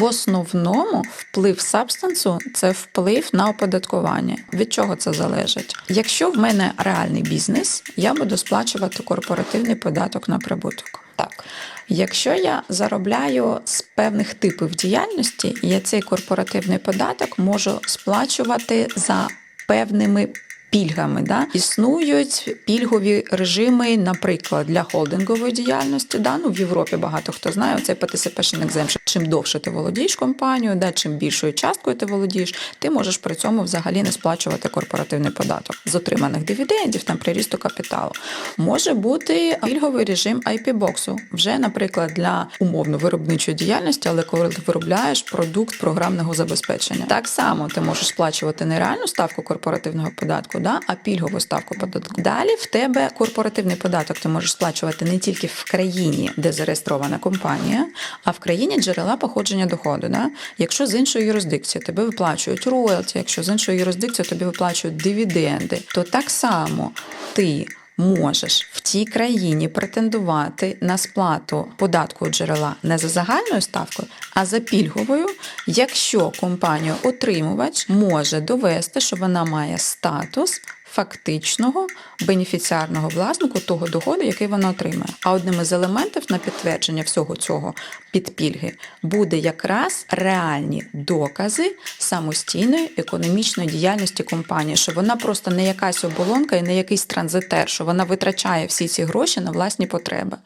В основному вплив сабстансу це вплив на оподаткування. Від чого це залежить? Якщо в мене реальний бізнес, я буду сплачувати корпоративний податок на прибуток. Так. Якщо я заробляю з певних типів діяльності, я цей корпоративний податок можу сплачувати за певними. Пільгами да існують пільгові режими, наприклад, для холдингової діяльності. Да? Ну, в Європі багато хто знає цей participation exemption. Чим довше ти володієш компанією, да, чим більшою часткою ти володієш, ти можеш при цьому взагалі не сплачувати корпоративний податок з отриманих дивідендів, там прирісту капіталу. Може бути пільговий режим IP-боксу, вже, наприклад, для умовно виробничої діяльності, але коли ти виробляєш продукт програмного забезпечення. Так само ти можеш сплачувати не реальну ставку корпоративного податку, да, а пільгову ставку податку. Далі в тебе корпоративний податок ти можеш сплачувати не тільки в країні, де зареєстрована компанія, а в країні джерела походження доходу. Да? Якщо з іншої юрисдикції тебе виплачують роялті, якщо з іншої юрисдикції тобі виплачують дивіденди, то так само ти. Можеш в тій країні претендувати на сплату податку джерела не за загальною ставкою, а за пільговою, якщо компанія отримувач може довести, що вона має статус фактичного бенефіціарного власнику того доходу, який вона отримає. А одним із елементів на підтвердження всього цього підпільги буде якраз реальні докази самостійної економічної діяльності компанії, що вона просто не якась оболонка і не якийсь транзитер, що вона витрачає всі ці гроші на власні потреби.